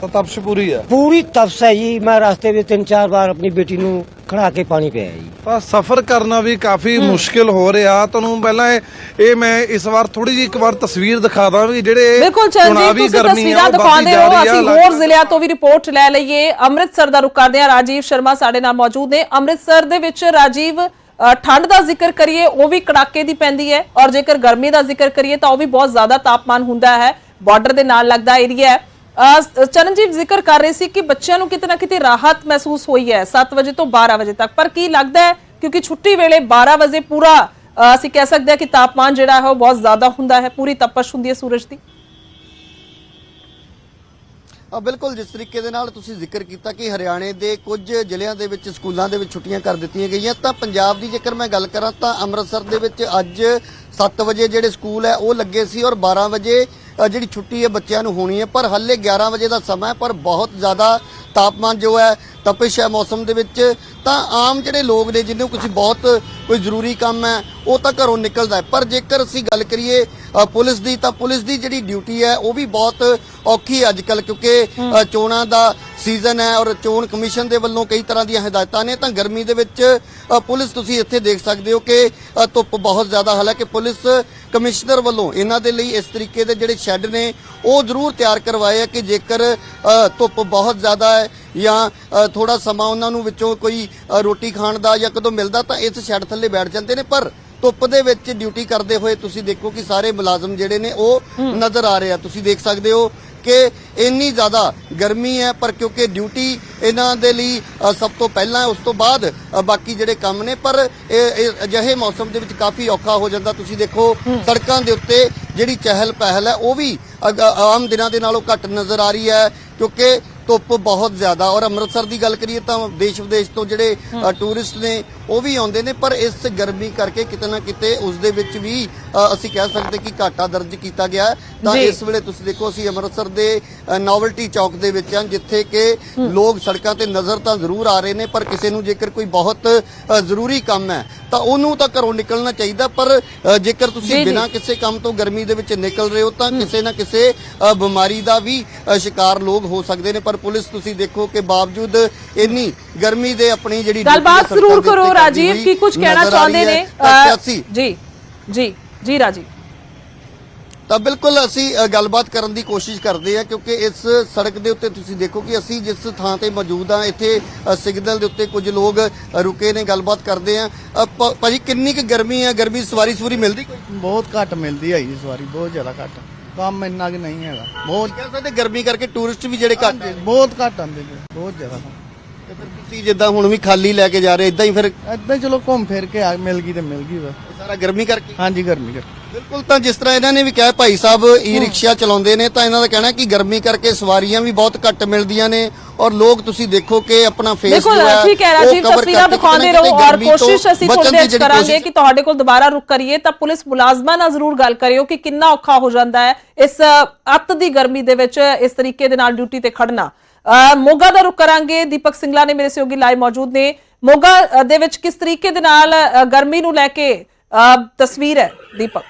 ਤਾਂ ਤਪਸ਼ ਪੂਰੀ ਆ। ਪੂਰੀ ਤਪਸ ਹੈ ਜੀ। ਮੈਂ ਰਸਤੇ ਵਿੱਚ ਤਿੰਨ ਚਾਰ ਵਾਰ ਆਪਣੀ ਬੇਟੀ ਨੂੰ ਖੜਾ ਕੇ ਪਾਣੀ ਪਿਆ ਜੀ। ਤਾਂ ਸਫ਼ਰ ਕਰਨਾ ਵੀ ਕਾਫੀ ਮੁਸ਼ਕਿਲ ਹੋ ਰਿਹਾ। ਤੁਹਾਨੂੰ ਪਹਿਲਾਂ ਇਹ ਇਹ ਮੈਂ ਇਸ ਵਾਰ ਥੋੜੀ ਜਿਹੀ ਇੱਕ ਵਾਰ ਤਸਵੀਰ ਦਿਖਾ ਦਾਂ ਵੀ ਜਿਹੜੇ ਬਿਲਕੁਲ ਚਰਨਜੀਤ ਚੁਣਾਵੀ ਤੁਸੀਂ ਗਰਮੀ ਆ ਤਸਵੀਰਾਂ ਉਹ ਵੱਧਦੀ ਦਿਖਾਉਂਦੇ ਜਾ ਹੋ ਰਹੀ ਆ ਅਸੀਂ ਹੋਰ ਜ਼ਿਲ੍ਹਿਆਂ ਤੋਂ ਵੀ ਰਿਪੋਰਟ ਲੈ ਲਈਏ। ਅੰਮ੍ਰਿਤਸਰ ਦਾ ਰੁਕ ਕਰਦੇ ਹਾਂ। ਰਾਜੀਵ ਸ਼ਰਮਾ ਸਾਡੇ ਨਾਲ ਮੌਜੂਦ ਨੇ। ਅੰਮ੍ਰਿਤਸਰ ਦੇ ਵਿੱਚ ਰਾਜੀਵ ਅ, ਠੰਡ ਦਾ ਜ਼ਿਕਰ ਕਰੀਏ ਉਹ ਵੀ ਕੜਾਕੇ ਦੀ ਪੈਂਦੀ ਹੈ। ਔਰ ਜੇਕਰ ਗਰਮੀ ਦਾ ਜ਼ਿਕਰ ਕਰੀਏ ਤਾਂ ਉਹ ਵੀ ਬਹੁਤ ਜ਼ਿਆਦਾ ਤਾਪਮਾਨ ਹੁੰਦਾ ਹੈ। ਬਾਰਡਰ ਦੇ ਨਾਲ ਲੱਗਦਾ ਏਰੀਆ ਹੈ। ਚਰਨਜੀਤ ਜ਼ਿਕਰ ਕਰ ਰਹੇ ਸੀ ਕਿ ਬੱਚਿਆਂ ਨੂੰ ਕਿਤੇ ਨਾ ਕਿਤੇ ਰਾਹਤ ਮਹਿਸੂਸ ਹੋਈ ਹੈ। 7 ਵਜੇ ਤੋਂ 12 ਵਜੇ ਤੱਕ। ਪਰ ਕੀ ਲੱਗਦਾ ਹੈ? ਕਿਉਂਕਿ ਛੁੱਟੀ ਵੇਲੇ 12 ਵਜੇ ਪੂਰਾ ਅਸੀਂ ਕਹਿ ਸਕਦੇ ਹਾਂ ਕਿ ਤਾਪਮਾਨ ਜਿਹੜਾ ਹੈ ਉਹ ਬਹੁਤ ਜ਼ਿਆਦਾ ਹੁੰਦਾ ਹੈ। ਪੂਰੀ ਤਪਸ਼ ਹੁੰਦੀ ਹੈ ਸੂਰਜ ਦੀ। ਆ ਬਿਲਕੁਲ ਜਿਸ ਤਰੀਕੇ ਦੇ ਨਾਲ ਤੁਸੀਂ ਜ਼ਿਕਰ ਕੀਤਾ ਕਿ ਹਰਿਆਣੇ ਦੇ ਕੁਝ ਜ਼ਿਲ੍ਹਿਆਂ ਦੇ ਵਿੱਚ, ਸਕੂਲਾਂ ਦੇ ਵਿੱਚ ਛੁੱਟੀਆਂ ਕਰ ਦਿੱਤੀਆਂ ਗਈਆਂ। ਤਾਂ ਪੰਜਾਬ ਦੀ ਜੇਕਰ ਮੈਂ ਗੱਲ ਕਰਾਂ ਤਾਂ ਅੰਮ੍ਰਿਤਸਰ ਦੇ ਵਿੱਚ ਅੱਜ 7 ਵਜੇ ਜਿਹੜੇ ਸਕੂਲ ਹੈ, ਉਹ ਲੱਗੇ ਸੀ ਔਰ 12 ਵਜੇ ਜਿਹੜੀ ਛੁੱਟੀ ਹੈ ਬੱਚਿਆਂ ਨੂੰ ਹੋਣੀ ਹੈ, ਪਰ ਹੱਲੇ 11 ਵਜੇ ਦਾ ਸਮਾਂ ਹੈ, ਪਰ ਬਹੁਤ ਜ਼ਿਆਦਾ ਤਾਪਮਾਨ ਜੋ ਹੈ, ਤਪਸ਼ ਹੈ ਮੌਸਮ ਦੇ ਵਿੱਚ। ਤਾਂ ਆਮ ਜਿਹੜੇ ਲੋਕ ਨੇ ਜਿਹਨੂੰ ਕੁਝ ਬਹੁਤ ਕੋਈ ਜ਼ਰੂਰੀ ਕੰਮ ਹੈ ਉਹ ਤਾਂ ਘਰੋਂ ਨਿਕਲਦਾ ਪਰ ਜੇਕਰ ਅਸੀਂ ਗੱਲ ਕਰੀਏ ਪੁਲਿਸ ਦੀ ਤਾਂ ਪੁਲਿਸ ਦੀ ਜਿਹੜੀ ਡਿਊਟੀ ਹੈ ਉਹ ਵੀ ਬਹੁਤ ਔਖੀ ਹੈ ਅੱਜਕੱਲ ਕਿਉਂਕਿ ਚੋਣਾਂ ਦਾ ਸੀਜ਼ਨ ਹੈ ਔਰ ਚੋਣ ਕਮਿਸ਼ਨ ਦੇ ਵੱਲੋਂ ਕਈ ਤਰ੍ਹਾਂ ਦੀਆਂ ਹਦਾਇਤਾਂ ਨੇ। ਤਾਂ ਗਰਮੀ ਦੇ ਵਿੱਚ ਪੁਲਿਸ ਤੁਸੀਂ ਇੱਥੇ ਦੇਖ ਸਕਦੇ ਹੋ ਕਿ ਧੁੱਪ ਬਹੁਤ ਜ਼ਿਆਦਾ ਹਾਲਾਂਕਿ ਪੁਲਿਸ ਕਮਿਸ਼ਨਰ ਵੱਲੋਂ ਇਹਨਾਂ ਦੇ ਲਈ ਇਸ ਤਰੀਕੇ ਦੇ ਜਿਹੜੇ ਸ਼ੈੱਡ ਨੇ ਉਹ ਜ਼ਰੂਰ ਤਿਆਰ ਕਰਵਾਏ ਆ ਕਿ ਜੇਕਰ ਧੁੱਪ ਬਹੁਤ ਜ਼ਿਆਦਾ ਹੈ ਜਾਂ ਥੋੜਾ ਸਮਾਂ ਉਹਨਾਂ ਨੂੰ ਵਿੱਚੋਂ ਕੋਈ ਰੋਟੀ ਖਾਣ ਦਾ ਜਾਂ ਕਦੋਂ ਮਿਲਦਾ ਤਾਂ ਇਸ ਸ਼ੈੱਡ ਥੱਲੇ ਬੈਠ ਜਾਂਦੇ ਨੇ ਪਰ ਧੁੱਪ ਦੇ ਵਿੱਚ ਡਿਊਟੀ ਕਰਦੇ ਹੋਏ ਤੁਸੀਂ ਦੇਖੋ ਕਿ ਸਾਰੇ ਮੁਲਾਜ਼ਮ ਜਿਹੜੇ ਨੇ ਉਹ ਨਜ਼ਰ ਆ ਰਹੇ ਆ। ਤੁਸੀਂ ਦੇਖ ਸਕਦੇ ਹੋ ਕਿ ਇੰਨੀ ਜ਼ਿਆਦਾ ਗਰਮੀ ਹੈ ਪਰ ਕਿਉਂਕਿ ਡਿਊਟੀ ਇਹਨਾਂ ਦੇ ਲਈ ਸਭ ਤੋਂ ਪਹਿਲਾਂ ਉਸ ਤੋਂ ਬਾਅਦ ਬਾਕੀ ਜਿਹੜੇ ਕੰਮ ਨੇ ਪਰ ਇਹ ਅਜਿਹੇ ਮੌਸਮ ਦੇ ਵਿੱਚ ਕਾਫੀ ਔਖਾ ਹੋ ਜਾਂਦਾ। ਤੁਸੀਂ ਦੇਖੋ ਸੜਕਾਂ ਦੇ ਉੱਤੇ ਜਿਹੜੀ ਚਹਿਲ ਪਹਿਲ ਹੈ ਉਹ ਵੀ ਆਮ ਦਿਨਾਂ ਦੇ ਨਾਲੋਂ ਘੱਟ ਨਜ਼ਰ ਆ ਰਹੀ ਹੈ ਕਿਉਂਕਿ ਧੁੱਪ ਬਹੁਤ ਜ਼ਿਆਦਾ ਔਰ ਅੰਮ੍ਰਿਤਸਰ ਦੀ ਗੱਲ ਕਰੀਏ ਤਾਂ ਦੇਸ਼ ਵਿਦੇਸ਼ ਤੋਂ ਜਿਹੜੇ ਟੂਰਿਸਟ ਨੇ ਉਹ ਵੀ ਆਉਂਦੇ ਨੇ ਪਰ ਇਸ ਗਰਮੀ ਕਰਕੇ ਕਿਤੇ ਨਾ ਕਿਤੇ ਉਸ ਦੇ ਵਿੱਚ ਵੀ ਅਸੀਂ ਕਹਿ ਸਕਦੇ ਕਿ ਘਾਟਾ ਦਰਜ ਕੀਤਾ ਗਿਆ। ਤਾਂ। ਇਸ ਵੇਲੇ ਤੁਸੀਂ ਦੇਖੋ ਅਸੀਂ ਅੰਮ੍ਰਿਤਸਰ ਦੇ ਨੋਵਲਟੀ ਚੌਕ ਦੇ ਵਿੱਚ ਹਾਂ ਜਿੱਥੇ ਕਿ ਲੋਕ ਸੜਕਾਂ ਤੇ ਨਜ਼ਰ ਤਾਂ ਜ਼ਰੂਰ ਆ ਰਹੇ ਨੇ ਪਰ ਕਿਸੇ ਨੂੰ ਜੇਕਰ ਕੋਈ ਬਹੁਤ ਜ਼ਰੂਰੀ ਕੰਮ ਹੈ ਤਾਂ ਉਹਨੂੰ ਤਾਂ ਘਰੋਂ ਨਿਕਲਣਾ ਚਾਹੀਦਾ ਪਰ ਜੇਕਰ ਤੁਸੀਂ। ਬਿਨਾਂ ਕਿਸੇ ਕੰਮ ਤੋਂ ਗਰਮੀ ਦੇ ਵਿੱਚ ਨਿਕਲ ਰਹੇ ਹੋ ਤਾਂ ਕਿਸੇ ਨਾ ਕਿਸੇ ਬਿਮਾਰੀ ਦਾ ਵੀ ਸ਼ਿਕਾਰ ਲੋਕ ਹੋ ਸਕਦੇ ਨੇ ਪਰ ਪੁਲਿਸ ਤੁਸੀਂ ਦੇਖੋ ਕਿ ਬਾਵਜੂਦ ਇੰਨੀ ਗਰਮੀ ਦੇ ਆਪਣੀ ਜਿਹੜੀ ਗੱਲਬਾਤ ਜ਼ਰੂਰ ਕਰੋ ਰਾਜੀਵ ਕੀ ਕੁਝ ਕਹਿਣਾ ਚਾਹੁੰਦੇ। ਨੇ? ਜੀ ਜੀ ਜੀ ਰਾਜੀਵ। ਤਾਂ ਬਿਲਕੁਲ ਅਸੀਂ ਗੱਲਬਾਤ ਕਰਨ ਦੀ ਕੋਸ਼ਿਸ਼ ਕਰਦੇ ਆ ਕਿਉਂਕਿ ਇਸ ਸੜਕ ਦੇ ਉੱਤੇ ਤੁਸੀਂ ਦੇਖੋ ਕਿ ਅਸੀਂ ਜਿਸ ਥਾਂ ਤੇ ਮੌਜੂਦ ਆ ਇੱਥੇ ਸਿਗਨਲ ਦੇ ਉੱਤੇ ਕੁਝ ਲੋਕ ਰੁਕੇ ਨੇ ਗੱਲਬਾਤ ਕਰਦੇ ਆ ਭਾਜੀ ਕਿੰਨੀ ਕੁ ਗਰਮੀ ਆ ਗਰਮੀ ਸਵਾਰੀ ਸੂਰੀ ਮਿਲਦੀ ਕੋਈ? ਬਹੁਤ ਘੱਟ ਮਿਲਦੀ ਹੈ ਜੀ ਸਵਾਰੀ ਬਹੁਤ ਜ਼ਿਆਦਾ ਘੱਟ। ਕੰਮ ਇੰਨਾ ਕਿ ਨਹੀਂ ਹੈਗਾ। ਬਹੁਤ ਕਹਿ ਸਕਦੇ ਗਰਮੀ ਕਰਕੇ ਟੂਰਿਸਟ ਵੀ ਜਿਹੜੇ ਘੱਟ ਬਹੁਤ ਘੱਟ ਆਉਂਦੇ ਨੇ ਬਹੁਤ ਜ਼ਿਆਦਾ। ਤੇ ਫਿਰ ਤੁਸੀਂ ਜਿੱਦਾਂ ਹੁਣ ਵੀ ਖਾਲੀ ਲੈ ਕੇ ਜਾ ਰਹੇ ਇਦਾਂ ਹੀ ਫਿਰ ਹੀ ਚਲੋ ਘੁੰਮ ਫਿਰ ਕੇ ਆ ਮਿਲ ਗਈ ਤੇ ਮਿਲ ਗਈ ਬਸ। ਸਾਰਾ ਗਰਮੀ ਕਰਕੇ? ਹਾਂਜੀ ਗਰਮੀ ਕਰ ਬਿਲਕੁਲ ਤਾਂ ਜਿਸ ਤਰ੍ਹਾਂ ਇਹਨਾਂ ਨੇ ਵੀ ਕਿਹਾ ਭਾਈ ਸਾਹਿਬ ਈ ਰਿਕਸ਼ਾ ਚਲਾਉਂਦੇ ਨੇ ਤਾਂ ਇਹਨਾਂ ਦਾ ਕਹਿਣਾ ਕਿ ਗਰਮੀ ਕਰਕੇ ਸਵਾਰੀਆਂ ਵੀ ਬਹੁਤ ਘੱਟ ਮਿਲਦੀਆਂ ਨੇ ਔਰ ਲੋਕ ਤੁਸੀਂ ਦੇਖੋ ਕਿ ਆਪਣਾ ਫੇਸ ਬਿਲਕੁਲ ਠੀਕ ਹੈ ਰਾਜੀਵ ਤਸਵੀਰਾਂ ਦਿਖਾਉਂਦੇ ਰਹੋ ਔਰ ਕੋਸ਼ਿਸ਼ ਅਸੀਂ ਥੋੜੀ ਦੇਰ 'ਚ ਕਰਾਂਗੇ ਕਿ ਤੁਹਾਡੇ ਕੋਲ ਦੁਬਾਰਾ ਰੁਕ ਕਰੀਏ ਤਾਂ ਪੁਲਿਸ ਮੁਲਾਜ਼ਮਾਂ ਨਾਲ ਜ਼ਰੂਰ ਗੱਲ ਕਰਿਓ ਕਿ ਕਿੰਨਾ ਔਖਾ ਹੋ ਜਾਂਦਾ ਹੈ ਇਸ ਅੱਤ ਦੀ ਗਰਮੀ ਦੇ ਵਿੱਚ ਇਸ ਤਰੀਕੇ ਦੇ ਨਾਲ ਡਿਊਟੀ ਤੇ ਖੜਨਾ। ਮੋਗਾ ਦਾ ਰੁਕ ਕਰਾਂਗੇ। ਦੀਪਕ ਸਿੰਗਲਾ ਨੇ ਮੇਰੇ ਸਹਿਯੋਗੀ ਲਾਈਵ ਮੌਜੂਦ ਨੇ। ਮੋਗਾ ਦੇ ਵਿੱਚ ਕਿਸ ਤਰੀਕੇ ਦੇ ਨਾਲ ਗਰਮੀ ਨੂੰ ਲੈ ਕੇ ਤਸਵੀਰ ਹੈ, ਦੀਪਕ?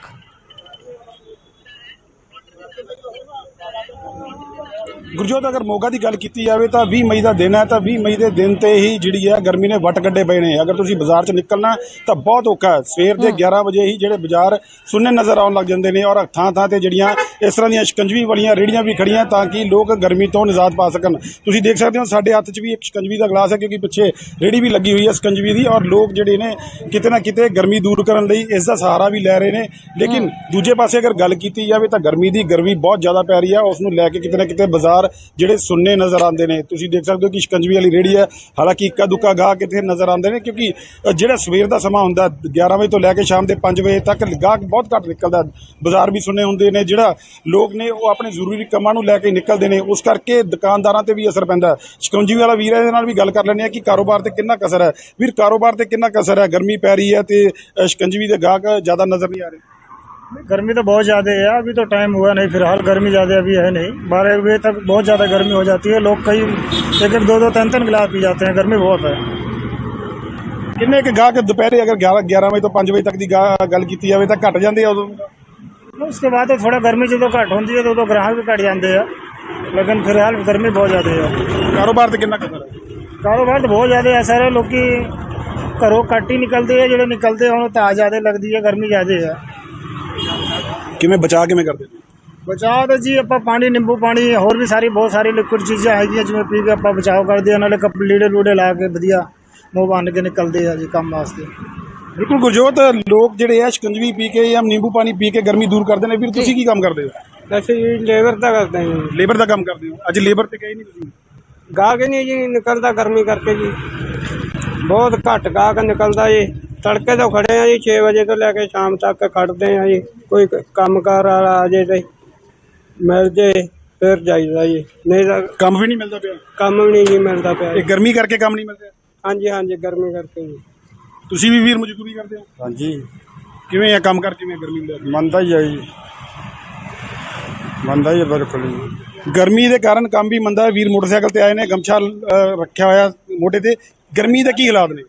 ਗੁਰਜੋਤ ਅਗਰ ਮੋਗਾ ਦੀ ਗੱਲ ਕੀਤੀ ਜਾਵੇ ਤਾਂ 20 ਮਈ ਦਾ ਦਿਨ ਹੈ ਤਾਂ 20 ਮਈ ਦੇ ਦਿਨ ਤੇ ਹੀ ਜਿਹੜੀ ਹੈ ਗਰਮੀ ਨੇ ਵੱਟ ਕੱਢੇ ਪਏ ਨੇ। ਅਗਰ ਤੁਸੀਂ ਬਾਜ਼ਾਰ 'ਚ ਨਿਕਲਣਾ ਤਾਂ ਬਹੁਤ ਔਖਾ ਹੈ। ਸਵੇਰ ਦੇ 11 ਵਜੇ ਹੀ ਜਿਹੜੇ ਬਾਜ਼ਾਰ ਸੁੰਨੇ ਨਜ਼ਰ ਆਉਣ ਲੱਗ ਜਾਂਦੇ ਨੇ ਔਰ ਥਾਂ ਥਾਂ ਤੇ ਜਿਹੜੀਆਂ ਇਸ ਤਰ੍ਹਾਂ ਦੀਆਂ ਸ਼ਿਕੰਜਵੀ ਵਾਲੀਆਂ ਰੇੜੀਆਂ ਵੀ ਖੜੀਆਂ ਤਾਂ ਕਿ ਲੋਕ ਗਰਮੀ ਤੋਂ ਨਿਜਾਤ ਪਾ ਸਕਣ। ਤੁਸੀਂ ਦੇਖ ਸਕਦੇ ਹੋ ਸਾਡੇ ਹੱਥ 'ਚ ਵੀ ਇੱਕ ਸ਼ਿਕੰਜਵੀ ਦਾ ਗਲਾਸ ਹੈ ਕਿਉਂਕਿ ਪਿੱਛੇ ਰੇੜੀ ਵੀ ਲੱਗੀ ਹੋਈ ਹੈ ਸ਼ਿਕੰਜਵੀ ਦੀ ਔਰ ਲੋਕ ਜਿਹੜੇ ਨੇ ਕਿਤੇ ਨਾ ਕਿਤੇ ਗਰਮੀ ਦੂਰ ਕਰਨ ਲਈ ਇਸ ਦਾ ਸਹਾਰਾ ਵੀ ਲੈ ਰਹੇ ਨੇ। ਲੇਕਿਨ ਦੂਜੇ ਪਾਸੇ ਅਗਰ ਗੱਲ ਕੀਤੀ ਜਾਵੇ ਤਾਂ ਗਰਮੀ ਦੀ ਗਰਮੀ ਬਹੁਤ ਜ਼ਿਆਦਾ ਪੈ ਰਹੀ ਹੈ। ਉਸ ਨੂੰ ਲੈ ਕੇ ਕਿਤੇ ਨਾ ਕਿਤੇ ਬਾਜ਼ਾਰ ਜਿਹੜੇ ਸੁੰਨੇ ਨਜ਼ਰ ਆਉਂਦੇ ਨੇ। ਤੁਸੀਂ ਦੇਖ ਸਕਦੇ ਹੋ ਕਿ ਸ਼ਿਕੰਜਵੀ ਵਾਲੀ ਰੇੜੀ ਹੈ। ਹਾਲਾਂਕਿ ਇੱਕਾ ਦੁੱਕਾ ਗਾਹ ਕਿਤੇ ਨਜ਼ਰ ਆਉਂਦੇ ਨੇ ਕਿਉਂਕਿ ਜਿਹੜਾ ਸਵੇਰ ਦਾ ਸਮਾਂ ਹੁੰਦਾ 11 ਵਜੇ ਤੋਂ ਲੈ ਕੇ ਸ਼ਾਮ ਦੇ 5 ਵਜੇ ਤੱਕ ਗਾਹਕ ਬਹੁਤ ਘੱਟ ਨਿਕਲਦਾ। ਬਾਜ਼ਾਰ ਵੀ ਸੁੰਨੇ ਹੁੰਦੇ ਨੇ। ਜਿਹੜਾ ਲੋਕ ਨੇ ਉਹ ਆਪਣੇ ਜ਼ਰੂਰੀ ਕੰਮਾਂ ਨੂੰ ਲੈ ਕੇ ਨਿਕਲਦੇ ਨੇ। ਉਸ ਕਰਕੇ ਦੁਕਾਨਦਾਰਾਂ ਤੇ ਵੀ ਅਸਰ ਪੈਂਦਾ ਹੈ। ਸ਼ਿਕੰਜਵੀ ਵਾਲਾ ਵੀਰ ਹੈ, ਇਹਦੇ ਨਾਲ ਵੀ ਗੱਲ ਕਰ ਲੈਂਦੇ ਆ ਕਿ ਕਾਰੋਬਾਰ ਤੇ ਕਿੰਨਾ ਕਸਰ ਹੈ। ਵੀਰ ਕਾਰੋਬਾਰ ਤੇ ਕਿੰਨਾ ਕਸਰ ਹੈ? ਗਰਮੀ ਪੈ ਰਹੀ ਹੈ ਤੇ ਸ਼ਿਕੰਜਵੀ ਦੇ ਗਾਹਕ ਜ਼ਿਆਦਾ ਨਜ਼ਰ ਨਹੀਂ ਆ ਰਹੇ। गर्मी तो बहुत ज़्यादा है अभी तो टाइम हुआ नहीं फिलहाल गर्मी ज़्यादा अभी है नहीं बारह बजे तक बहुत ज़्यादा गर्मी हो जाती है लोग कई एक एक दो दो तीन तीन गिलास पी जाते हैं गर्मी बहुत है ਕਿੰਨੇ ਕੁ ਗਾਹਕ ਦੁਪਹਿਰੇ ਅਗਰ 11 11 ਵਜੇ ਤੋਂ 5 ਵਜੇ ਤੱਕ ਦੀ ਗਾ- ਗੱਲ ਕੀਤੀ ਜਾਵੇ ਤਾਂ ਘਟ ਜਾਂਦੇ ਆ ਉਦੋਂ उसके बाद तो थोड़ा गर्मी जो तो घट होती है तो उदो ग्राहक भी घट जाते हैं लेकिन फिलहाल गर्मी बहुत ज़्यादा है ਕਾਰੋਬਾਰ ਤੇ ਕਿੰਨਾ ਕਸਰ ਹੈ ਕਾਰੋਬਾਰ ਤਾਂ ਬਹੁਤ ਜ਼ਿਆਦਾ ਹੈ ਸਰ ਲੋਕੀ ਘਰੋਂ ਘੱਟ ਹੀ ਨਿਕਲਦੇ ਆ ਜਿਹੜੇ ਨਿਕਲਦੇ ਹੁਣ ਤਾਂ ਜ਼ਿਆਦਾ ਲੱਗਦੀ ਹੈ ਗਰਮੀ ਜ਼ਿਆਦਾ ਹੈ ਕਿਵੇਂ ਬਚਾ ਕਿਵੇਂ ਕਰਦੇ? ਬਚਾਅ ਤਾਂ ਜੀ ਆਪਾਂ ਪਾਣੀ ਨਿੰਬੂ ਪਾਣੀ ਹੋਰ ਵੀ ਸਾਰੀ ਬਹੁਤ ਸਾਰੀ ਲਿਕੁਇਡ ਚੀਜ਼ਾਂ ਹੈਗੀਆਂ ਜਿਵੇਂ ਪੀ ਕੇ ਆਪਾਂ ਬਚਾਅ ਕਰਦੇ ਆ ਨਾਲੇ ਕੱਪ ਲੀੜੇ ਲੂੜੇ ਲਾ ਕੇ ਵਧੀਆ ਮੂੰਹ ਬੰਨ ਕੇ ਨਿਕਲਦੇ ਆ ਜੀ ਕੰਮ ਵਾਸਤੇ। ਬਿਲਕੁਲ ਗੁਰਜੋਤ ਲੋਕ ਜਿਹੜੇ ਆ ਸ਼ਿਕੰਜਵੀ ਪੀ ਕੇ ਜਾਂ ਨਿੰਬੂ ਪਾਣੀ ਪੀ ਕੇ ਗਰਮੀ ਦੂਰ ਕਰਦੇ ਨੇ ਫਿਰ ਤੁਸੀਂ ਕੀ ਕੰਮ ਕਰਦੇ ਹੋ? ਅਸੀਂ ਲੇਬਰ ਦਾ ਕਰਦੇ ਹਾਂ ਲੇਬਰ ਦਾ ਕੰਮ ਕਰਦੇ ਹੋ। ਅੱਜ ਲੇਬਰ ਤੇ ਗਏ ਨਹੀਂ ਤੁਸੀਂ? ਗਾਹਕ ਨਹੀਂ ਜੀ ਨਿਕਲਦਾ ਗਰਮੀ ਕਰਕੇ ਜੀ। ਬਹੁਤ ਘੱਟ ਗਾਹਕ ਨਿਕਲਦਾ ਜੀ। ਤੜਕੇ ਤੋਂ ਖੜੇ ਆ ਜੀ 6 ਵਜੇ ਤੋਂ ਲੈ ਕੇ ਸ਼ਾਮ ਤੱਕ ਖੜਦੇ ਆ ਜੀ। ਕੋਈ ਕੰਮਕਾਰ ਵਾਲਾ ਆ ਜੇ ਤੇ ਮਿਲ ਜੇ ਫਿਰ ਜਾਈਦਾ ਜੀ। ਨਹੀਂ ਤਾਂ ਕੰਮ ਵੀ ਨਹੀਂ ਮਿਲਦਾ ਪਿਆ? ਕੰਮ ਵੀ ਨਹੀਂ ਜੀ ਮਿਲਦਾ ਪਿਆ ਇਹ ਗਰਮੀ ਕਰਕੇ ਕੰਮ ਨਹੀਂ ਮਿਲ ਰਿਹਾ ਹਾਂਜੀ ਹਾਂਜੀ ਗਰਮੀ ਕਰਕੇ ਜੀ। ਤੁਸੀਂ ਵੀ ਵੀਰ ਮਜ਼ਦੂਰੀ ਕਰਦੇ ਹੋ? ਹਾਂਜੀ। ਕਿਵੇਂ ਆ ਕੰਮ ਕਰ ਕਿਵੇਂ ਗਰਮੀ ਕੇ ਮੰਦਾ ਹੀ ਆ ਜੀ। ਮੰਦਾ ਹੀ ਆ ਬਿਲਕੁਲ ਜੀ। ਗਰਮੀ ਦੇ ਕਾਰਨ ਕੰਮ ਵੀ ਮੰਦਾ ਵੀਰ ਮੋਟਰਸਾਈਕਲ ਤੇ ਆਏ ਨੇ ਗਮਛਾ ਰੱਖਿਆ ਹੋਇਆ ਮੋਢੇ ਤੇ। ਗਰਮੀ ਦੇ ਕੀ ਹਾਲਾਤ ਨੇ?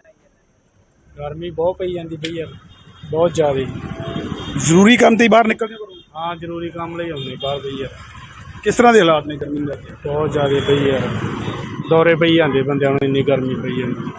ਗਰਮੀ ਬਹੁਤ ਪਈ ਜਾਂਦੀ ਪਈ ਯਾਰ ਬਹੁਤ ਜ਼ਿਆਦਾ। ਜ਼ਰੂਰੀ ਕੰਮ ਤੇ ਹੀ ਬਾਹਰ ਨਿਕਲਦੇ ਹੋ? ਹਾਂ ਜ਼ਰੂਰੀ ਕੰਮ ਲਈ ਆਉਂਦੇ ਬਾਹਰ ਪਈ ਯਾਰ। ਕਿਸ ਤਰ੍ਹਾਂ ਦੇ ਹਾਲਾਤ ਨੇ ਗਰਮੀ ਕੇ ਬਹੁਤ ਜ਼ਿਆਦਾ ਪਈ ਯਾਰ। ਦੌਰੇ ਪਈ ਜਾਂਦੇ ਬੰਦਿਆਂ ਨੂੰ ਇੰਨੀ ਗਰਮੀ ਪਈ ਜਾਂਦੀ।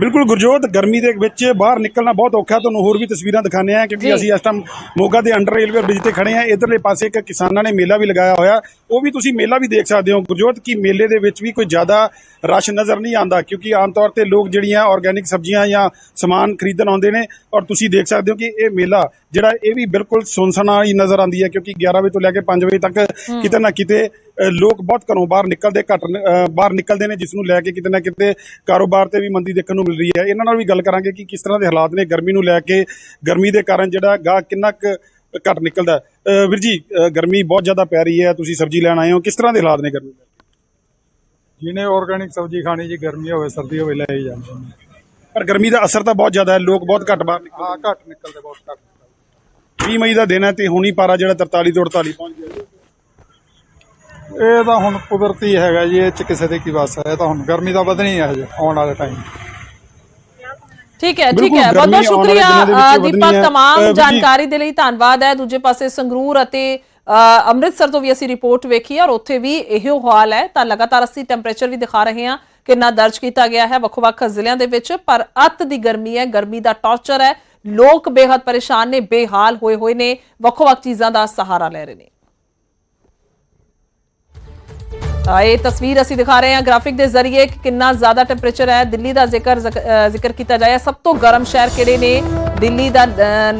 ਬਿਲਕੁਲ ਗੁਰਜੋਤ ਗਰਮੀ ਦੇ ਵਿੱਚ ਬਾਹਰ ਨਿਕਲਣਾ ਬਹੁਤ ਔਖਾ ਤੁਹਾਨੂੰ ਹੋਰ ਵੀ ਤਸਵੀਰਾਂ ਦਿਖਾਣੇ ਆ ਕਿਉਂਕਿ ਅਸੀਂ ਇਸ ਟਾਈਮ ਮੋਗਾ ਦੇ ਅੰਡਰ ਰੇਲਵੇ ਬ੍ਰਿਜ ਤੇ ਖੜੇ ਆ ਇਧਰਲੇ ਪਾਸੇ ਇੱਕ ਕਿਸਾਨਾਂ ਨੇ ਮੇਲਾ ਵੀ ਲਗਾਇਆ ਹੋਇਆ। ਉਹ ਵੀ ਤੁਸੀਂ ਮੇਲਾ ਵੀ ਦੇਖ ਸਕਦੇ ਹੋ ਗੁਰਜੋਤ ਕੀ ਮੇਲੇ ਦੇ ਵਿੱਚ ਵੀ ਕੋਈ ਜ਼ਿਆਦਾ ਰਸ਼ ਨਜ਼ਰ ਨਹੀਂ ਆਉਂਦਾ ਕਿਉਂਕਿ ਆਮ ਤੌਰ ਤੇ ਲੋਕ ਜਿਹੜੀਆਂ ਆਰਗੈਨਿਕ ਸਬਜ਼ੀਆਂ ਜਾਂ ਸਮਾਨ ਖਰੀਦਣ ਆਉਂਦੇ ਨੇ ਔਰ ਤੁਸੀਂ ਦੇਖ ਸਕਦੇ ਹੋ ਕਿ ਇਹ ਮੇਲਾ ਜਿਹੜਾ ਇਹ ਵੀ ਬਿਲਕੁਲ ਸੁਨਸਨਾ ਹੀ ਨਜ਼ਰ ਆਉਂਦੀ ਹੈ ਕਿਉਂਕਿ 11 ਵਜੇ ਤੋਂ ਲੈ ਕੇ 5 ਵਜੇ ਤੱਕ ਕਿਤੇ ਨਾ ਕਿਤੇ ਲੋਕ ਬਹੁਤ ਘਰੋਂ ਬਾਹਰ ਨਿਕਲਦੇ ਘੱਟ ਬਾਹਰ ਨਿਕਲਦੇ ਨੇ ਜਿਸ ਨੂੰ ਲੈ ਕੇ ਕਿਤੇ ਨਾ ਕਿਤੇ ਕਾਰੋਬਾਰ ਤੇ ਵੀ ਮੰਦੀ ਦੇਖਣ ਨੂੰ ਮਿਲ ਰਹੀ ਹੈ। ਇਹਨਾਂ ਨਾਲ ਵੀ ਗੱਲ ਕਰਾਂਗੇ ਕਿ ਕਿਸ ਤਰ੍ਹਾਂ ਦੇ ਹਾਲਾਤ ਨੇ ਗਰਮੀ ਨੂੰ ਲੈ ਕੇ ਗਰਮੀ ਦੇ ਕਾਰਨ ਜਿਹੜਾ ਗਾਹ ਕਿੰਨਾ ਕੁ ਘੱਟ ਨਿਕਲਦਾ ਵੀਰ ਜੀ ਗਰਮੀ ਬਹੁਤ ਜ਼ਿਆਦਾ ਪੈ ਰਹੀ ਹੈ ਤੁਸੀਂ ਸਬਜ਼ੀ ਲੈਣ ਆਏ ਹੋ ਕਿਸ ਤਰ੍ਹਾਂ ਦੇ ਹਾਲਾਤ ਨੇ ਗਰਮੀ ਦੇ? ਜਿਹਨੇ ਆਰਗੈਨਿਕ ਸਬਜ਼ੀ ਖਾਣੀ ਜੀ ਗਰਮੀ ਹੋਵੇ ਸਰਦੀ ਹੋਵੇ ਲੈ ਹੀ ਜਾਂਦੇ ਨੇ। ਪਰ ਗਰਮੀ ਦਾ ਅਸਰ ਤਾਂ ਬਹੁਤ ਜ਼ਿਆਦਾ ਹੈ ਲੋਕ ਬਹੁਤ ਘੱਟ ਬਾਹਰ ਨਿਕਲਦੇ ਹਾਂ ਘੱਟ ਨਿਕਲਦੇ ਬਹੁਤ ਘੱਟ 20 ਮਈ ਦਾ ਦਿਨ ਹੈ ਤੇ ਹੁਣੀ ਪਾਰਾ ਜਿਹੜਾ 43 ਤੋਂ 48 ਪਹੁੰਚ ਗਿਆ ਇਹ ਤਾਂ ਹੁਣ ਕੁਦਰਤੀ ਹੈਗਾ ਜੀ ਇਹ ਚ ਕਿਸੇ ਦੇ ਕੀ ਵਸ ਹੈ ਇਹ ਤਾਂ ਹੁਣ ਗਰਮੀ ਤਾਂ ਵਧਣੀ ਹੈ ਹਜੇ ਆਉਣ ਵਾਲੇ ਟਾਈਮ ਠੀਕ ਹੈ ਠੀਕ ਬਿਲਕੁਲ, ਹੈ ਬਹੁਤ ਬਹੁਤ ਗਰਮੀ ਆਉਣ ਵਾਲੇ ਸ਼ੁਕਰੀਆ ਦਿਨਾਂ ਦੇ ਵਿੱਚ ਅ, ਵਧਣੀ ਦੀਪਕ ਹੈ। तमाम ਅ, ਵੀਰ ਜੀ- ਜਾਣਕਾਰੀ ਦੇ ਲਈ ਧੰਨਵਾਦ ਹੈ ਦੂਜੇ ਪਾਸੇ ਸੰਗਰੂਰ ਅਤੇ ਅ, ਅੰਮ੍ਰਿਤਸਰ ਤੋਂ ਵੀ ਅਸੀਂ ਰਿਪੋਰਟ ਵੇਖੀ ਹੈ ਔਰ ਉੱਥੇ ਵੀ ਇਹੋ ਹਾਲ ਹੈ ਤਾਂ ਲਗਾਤਾਰ ਅਸੀਂ ਟੈਂਪਰੇਚਰ ਵੀ ਦਿਖਾ ਰਹੇ ਹਾਂ ਕਿੰਨਾ ਦਰਜ ਕੀਤਾ ਗਿਆ ਹੈ ਵੱਖ-ਵੱਖ ਜ਼ਿਲ੍ਹਿਆਂ ਦੇ ਵਿੱਚ ਪਰ ਅੱਤ ਦੀ ਗਰਮੀ ਹੈ ਗਰਮੀ ਦਾ ਟੌਰਚਰ ਹੈ ਲੋਕ ਬੇਹੱਦ ਪਰੇਸ਼ਾਨ ਨੇ ਬੇਹਾਲ ਹੋਏ ਹੋਏ ਨੇ ਵੱਖ-ਵੱਖ ਚੀਜ਼ਾਂ ਦਾ ਸਹਾਰਾ ਲੈ ਰਹੇ ਨੇ ਇਹ ਤਸਵੀਰ ਅਸੀਂ ਦਿਖਾ ਰਹੇ ਹਾਂ ਗ੍ਰਾਫਿਕ ਦੇ ਜ਼ਰੀਏ ਕਿ ਕਿੰਨਾ ਜ਼ਿਆਦਾ ਟੈਂਪਰੇਚਰ ਹੈ। ਦਿੱਲੀ ਦਾ ਜ਼ਿਕਰ ਜ਼ਿਕਰ ਕੀਤਾ ਜਾਇਆ। ਸਭ ਤੋਂ ਗਰਮ ਸ਼ਹਿਰ ਕਿਹੜੇ ਨੇ? ਦਿੱਲੀ ਦਾ ਅ,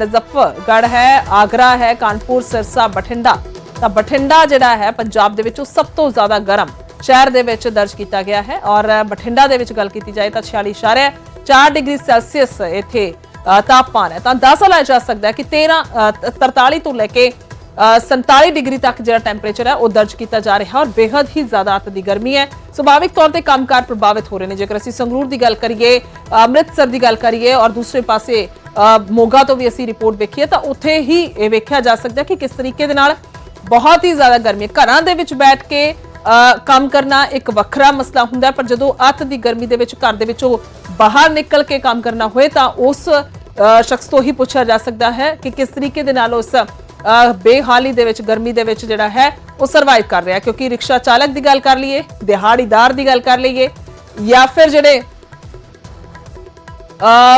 ਹੈ ਆਗਰਾ ਹੈ ਕਾਨਪੁਰ ਸਿਰਸਾ ਬਠਿੰਡਾ। ਤਾਂ ਬਠਿੰਡਾ ਜਿਹੜਾ ਹੈ ਪੰਜਾਬ ਦੇ ਵਿੱਚ ਉਹ ਸਭ ਤੋਂ ਜ਼ਿਆਦਾ ਗਰਮ ਸ਼ਹਿਰ ਦੇ ਵਿੱਚ ਦਰਜ ਕੀਤਾ ਗਿਆ ਹੈ। ਔਰ ਬਠਿੰਡਾ ਦੇ ਵਿੱਚ ਗੱਲ ਕੀਤੀ ਜਾਏ ਤਾਂ 46.4 ਡਿਗਰੀ ਸੈਲਸੀਅਸ ਇੱਥੇ ਤਾਪਮਾਨ ਹੈ। ਤਾਂ ਅੰਦਾਜ਼ਾ ਲਾਇਆ ਜਾ ਸਕਦਾ ਹੈ ਕਿ 13 ਅ, 43 ਤੋਂ ਲੈ ਕੇ 47 ਡਿਗਰੀ ਤੱਕ ਜਿਹੜਾ ਟੈਂਪਰੇਚਰ ਹੈ, ਉਹ ਦਰਜ ਕੀਤਾ ਜਾ ਰਿਹਾ ਔਰ ਬੇहद ਹੀ ਜ਼ਿਆਦਾ ਅੱਤ ਦੀ ਗਰਮੀ ਹੈ। ਸੁਭਾਵਿਕ ਤੌਰ ਤੇ ਕੰਮਕਾਰ ਪ੍ਰਭਾਵਿਤ ਹੋ ਰਹੇ ਨੇ। ਜੇਕਰ ਅਸੀਂ ਸੰਗਰੂਰ ਦੀ ਗੱਲ ਕਰੀਏ ਅੰਮ੍ਰਿਤਸਰ ਦੀ ਗੱਲ ਕਰੀਏ ਔਰ ਦੂਸਰੇ ਪਾਸੇ ਮੋਗਾ ਤੋਂ ਵੀ ਅਸੀਂ ਰਿਪੋਰਟ ਵੇਖੀਏ, ਤਾਂ ਉੱਥੇ ਹੀ ਇਹ ਵੇਖਿਆ ਜਾ ਸਕਦਾ ਕਿ ਕਿਸ ਤਰੀਕੇ ਦੇ ਨਾਲ ਬਹੁਤ ਹੀ ਜ਼ਿਆਦਾ ਗਰਮੀ ਘਰਾਂ ਦੇ ਵਿੱਚ ਬੈਠ ਕੇ ਕੰਮ ਕਰਨਾ ਇੱਕ ਵੱਖਰਾ ਮਸਲਾ ਹੁੰਦਾ ਪਰ ਜਦੋਂ ਅੱਤ ਦੀ ਗਰਮੀ ਦੇ ਵਿੱਚ ਘਰ ਦੇ ਵਿੱਚੋਂ ਬਾਹਰ ਨਿਕਲ ਕੇ ਕੰਮ ਕਰਨਾ ਹੋਏ, ਤਾਂ ਉਸ ਸ਼ਖਸ ਤੋਂ ਹੀ ਪੁੱਛਿਆ ਜਾ ਸਕਦਾ ਹੈ ਕਿ ਕਿਸ ਤਰੀਕੇ ਦੇ ਨਾਲ ਉਸ ਬੇਹਾਲੀ ਦੇ ਵਿੱਚ ਗਰਮੀ ਦੇ ਵਿੱਚ ਜਿਹੜਾ ਹੈ ਉਹ ਸਰਵਾਈਵ ਕਰ ਰਿਹਾ ਕਿਉਂਕਿ ਰਿਕਸ਼ਾ ਚਾਲਕ ਦੀ ਗੱਲ ਕਰ ਲਈਏ ਦਿਹਾੜੀਦਾਰ ਦੀ ਗੱਲ ਕਰ ਲਈਏ ਜਾਂ ਫਿਰ ਜਿਹੜੇ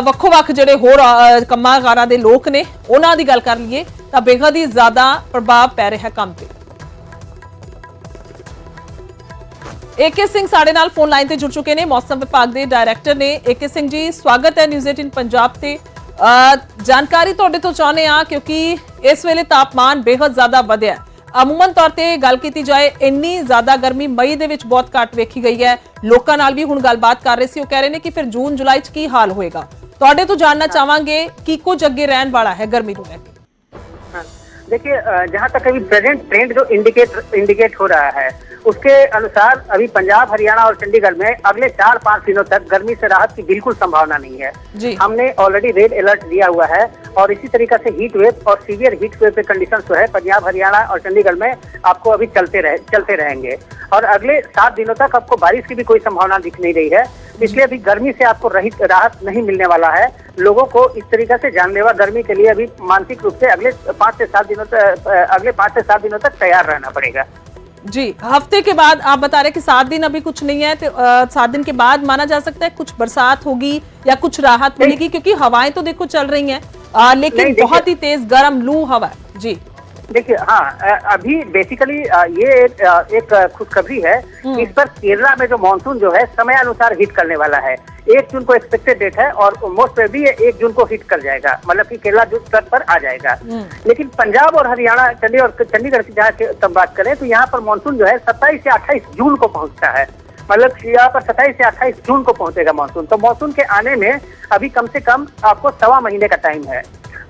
ਵੱਖੋ ਵੱਖ ਜਿਹੜੇ ਹੋਰ ਅ, ਕੰਮਾਂ ਕਾਰਾਂ ਦੇ ਲੋਕ ਨੇ ਉਹਨਾਂ ਦੀ ਗੱਲ ਕਰ ਲਈਏ ਤਾਂ ਬੇਹੱਦ ਹੀ ਜ਼ਿਆਦਾ ਪ੍ਰਭਾਵ ਪੈ ਰਿਹਾ ਕੰਮ ਤੇ। ਏਕੇ ਸਿੰਘ ਸਾਡੇ ਨਾਲ ਫੋਨ ਲਾਈਨ ਤੇ ਜੁੜ ਚੁੱਕੇ ਨੇ। ਮੌਸਮ ਵਿਭਾਗ ਦੇ ਡਾਇਰੈਕਟਰ ਨੇ ਏਕੇ ਸਿੰਘ ਜੀ ਸਵਾਗਤ ਹੈ। ਨਿਊਜ਼ 18 ਪੰਜਾਬ ਤੇ ਜਾਣਕਾਰੀ ਤੁਹਾਡੇ ਤੋਂ ਚਾਹਨੇ ਆ ਕਿਉਂਕਿ ਇਸ ਵੇਲੇ ਤਾਪਮਾਨ ਬੇहद ਜ਼ਿਆਦਾ ਵਧਿਆ ਅਮੂਮਨ ਤੌਰ ਤੇ ਗੱਲ ਕੀਤੀ ਜਾਏ ਇੰਨੀ ਜ਼ਿਆਦਾ ਗਰਮੀ ਮਈ ਦੇ ਵਿੱਚ ਬਹੁਤ ਘੱਟ ਵੇਖੀ ਗਈ ਹੈ। ਲੋਕਾਂ ਨਾਲ ਵੀ ਹੁਣ ਗੱਲਬਾਤ ਕਰ ਰਹੇ ਸੀ। ਉਹ ਕਹਿ ਰਹੇ ਨੇ ਕਿ ਫਿਰ ਜੂਨ ਜੁਲਾਈ 'ਚ ਕੀ ਹਾਲ ਹੋਏਗਾ? ਤੁਹਾਡੇ ਤੋਂ ਜਾਣਨਾ ਚਾਹਾਂਗੇ ਕੀ ਕੁਝ ਅੱਗੇ ਰਹਿਣ ਵਾਲਾ ਹੈ ਗਰਮੀ ਨੂੰ ਲੈ ਕੇ। देखिए जहाँ तक अभी प्रेजेंट ट्रेंड जो इंडिकेट इंडिकेट हो रहा है उसके अनुसार अभी पंजाब हरियाणा और चंडीगढ़ में अगले चार पाँच दिनों तक गर्मी से राहत की बिल्कुल संभावना नहीं है। हमने ऑलरेडी रेड अलर्ट दिया हुआ है और इसी तरीके से हीट वेव और सीवियर हीट वेव के कंडीशन जो है पंजाब हरियाणा और चंडीगढ़ में आपको अभी चलते रहे चलते रहेंगे। और अगले सात दिनों तक आपको बारिश की भी कोई संभावना दिख नहीं रही है। इसलिए अभी गर्मी से आपको रहित राहत नहीं मिलने वाला है। लोगों को इस तरीके से जानलेवा गर्मी के लिए अभी मानसिक रूप से अगले पाँच से सात दिनों तक अगले पाँच से सात दिनों तक तैयार रहना पड़ेगा। जी हफ़्ते के बाद आप बता रहे कि सात दिन अभी कुछ नहीं है तो सात दिन के बाद माना जा सकता है कुछ बरसात होगी या कुछ राहत मिलेगी क्योंकि हवाएँ तो देखो चल रही हैं। लेकिन बहुत ही तेज गर्म लू हवा जी। देखिए हाँ अभी बेसिकली ये एक, खुशखबरी है इस पर केरला में जो मानसून जो है समय अनुसार हिट करने वाला है। एक जून को एक्सपेक्टेड डेट है और मोस्ट प्रोबेबली ये एक जून को हिट कर जाएगा। मतलब कि केरला जो तट पर आ जाएगा। लेकिन पंजाब और हरियाणा चंडीगढ़ चंडीगढ़ की जहाँ तब बात करें तो यहाँ पर मानसून जो है सत्ताईस से अट्ठाईस जून को पहुँचता है। मतलब यहाँ पर सत्ताईस से अट्ठाईस जून को पहुंचेगा मानसून तो मानसून के आने में अभी कम से कम आपको सवा महीने का टाइम है।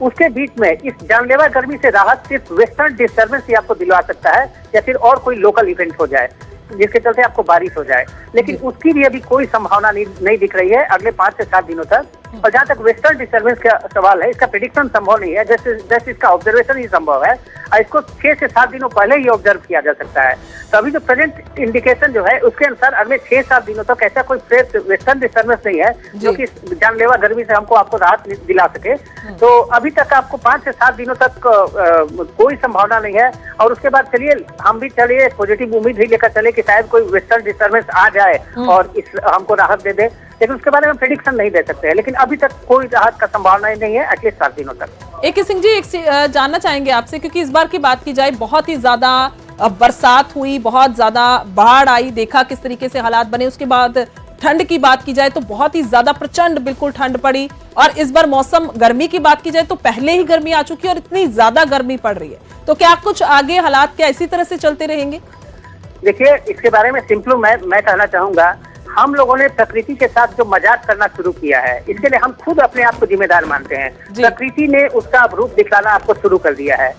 उसके बीच में इस जानलेवा गर्मी से राहत सिर्फ़ वेस्टर्न डिस्टर्बेंस ही आपको दिलवा सकता है या फिर और कोई लोकल इवेंट हो जाए जिसके चलते आपको बारिश हो जाए। लेकिन उसकी भी अभी कोई संभावना नहीं, नहीं दिख रही है। अगले पाँच से सात दिनों तक और जहाँ तक वेस्टर्न डिस्टर्बेंस का सवाल है इसका प्रिडिक्शन संभव नहीं है। जैसे जैसे इसका ऑब्जर्वेशन ही संभव है और इसको छह से सात दिनों पहले ही ऑब्ज़र्व किया जा सकता है। तो अभी जो प्रेजेंट इंडिकेशन जो है उसके अनुसार अगले छह सात दिनों तक ऐसा कोई फ्रेश वेस्टर्न डिस्टर्बेंस नहीं है जो कि जानलेवा गर्मी से हमको आपको राहत दिला सके। तो अभी तक आपको पाँच से सात दिनों तक कोई संभावना नहीं है। और उसके बाद चलिए हम भी चलिए पॉजिटिव उम्मीद ही लेकर चले कि शायद कोई वेस्टर्न डिस्टर्बेंस आ जाए और इस हमको राहत दे दे। लेकिन उसके बारे में प्रिडिक्शन नहीं दे सकते हैं। लेकिन अभी तक कोई राहत का संभावना ही नहीं है एटलीस्ट सात दिनों तक। एक सिंह जी एक जानना चाहेंगे आपसे क्योंकि इस बार की बात की जाए बहुत ही ज़्यादा बरसात हुई बहुत ज़्यादा बाढ़ आई देखा किस तरीके से हालात बने। उसके बाद ठंड की बात की जाए तो बहुत ही ज़्यादा प्रचंड बिल्कुल ठंड पड़ी। और इस बार मौसम गर्मी की बात की जाए तो पहले ही गर्मी आ चुकी है और इतनी ज़्यादा गर्मी पड़ रही है। तो क्या कुछ आगे हालात क्या इसी तरह से चलते रहेंगे? देखिए इसके बारे में सिंपल मैं मैं कहना चाहूँगा हम लोगों ने प्रकृति के साथ जो मजाक करना शुरू किया है इसके लिए हम खुद अपने आप को जिम्मेदार मानते हैं जी। प्रकृति ने उसका रूप दिखलाना आपको शुरू कर दिया है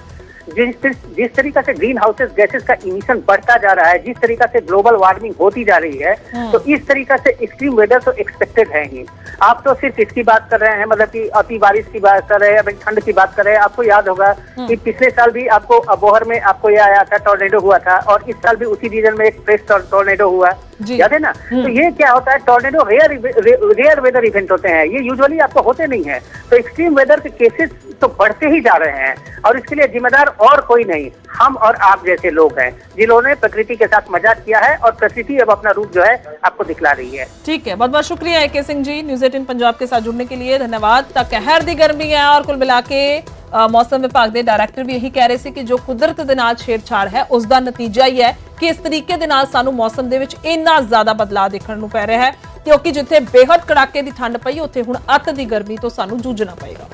जिस जिस तरीका से ग्रीन हाउसेस गैसेस का इमिशन बढ़ता जा रहा है जिस तरीका से ग्लोबल वार्मिंग होती जा रही है तो इस तरीका से एक्सट्रीम वेदर तो एक्सपेक्टेड है ही। आप तो सिर्फ़ इसकी बात कर रहे हैं मतलब कि अति बारिश की बात कर रहे हैं अभी ठंड की बात कर रहे हैं आपको याद होगा कि पिछले साल भी आपको अबोहर में आपको यह आया था टॉर्नेडो हुआ था और इस साल भी उसी रीजन में एक फ्रेश टॉर्नेडो हुआ। याद है ना? तो ये क्या होता है tornado rare rare weather event होते हैं। ये यूजुअली आपको होते नहीं है। तो एक्सट्रीम वेदर के केसेस तो बढ़ते ही जा रहे हैं और इसके लिए जिम्मेदार और कोई नहीं हम और आप जैसे लोग हैं जिन्होंने प्रकृति के साथ मजाक किया है और प्रकृति अब अपना रूप जो है आपको दिखला रही है ठीक है बहुत बहुत शुक्रिया A K Singh ji news 18 Punjab के साथ जुड़ने के लिए धन्यवाद ਤਾਂ ਕਹਿਰ ਦੀ ਗਰਮੀ ਹੈ ਔਰ ਕੁੱਲ ਮਿਲਾ ਕੇ ਅ, ਮੌਸਮ ਵਿਭਾਗ ਦੇ ਡਾਇਰੈਕਟਰ ਵੀ ਇਹੀ ਕਹਿ ਰਹੇ ਸੀ ਕਿ ਜੋ ਕੁਦਰਤ ਦੇ ਨਾਲ ਛੇੜਛਾੜ ਹੈ ਉਸ ਦਾ ਨਤੀਜਾ ਹੀ ਹੈ ਕਿ ਇਸ ਤਰੀਕੇ ਦੇ ਨਾਲ ਸਾਨੂੰ ਮੌਸਮ ਦੇ ਵਿੱਚ ਇੰਨਾ ਜ਼ਿਆਦਾ ਬਦਲਾਅ ਦੇਖਣ ਨੂੰ ਪੈ ਰਿਹਾ ਹੈ ਕਿਉਂਕਿ ਜਿੱਥੇ ਬੇਹੱਦ ਕੜਾਕੇ ਦੀ ਠੰਡ ਪਈ ਉੱਥੇ ਹੁਣ ਅੱਤ ਦੀ ਗਰਮੀ ਤੋਂ ਸਾਨੂੰ ਜੂਝਣਾ ਪਏਗਾ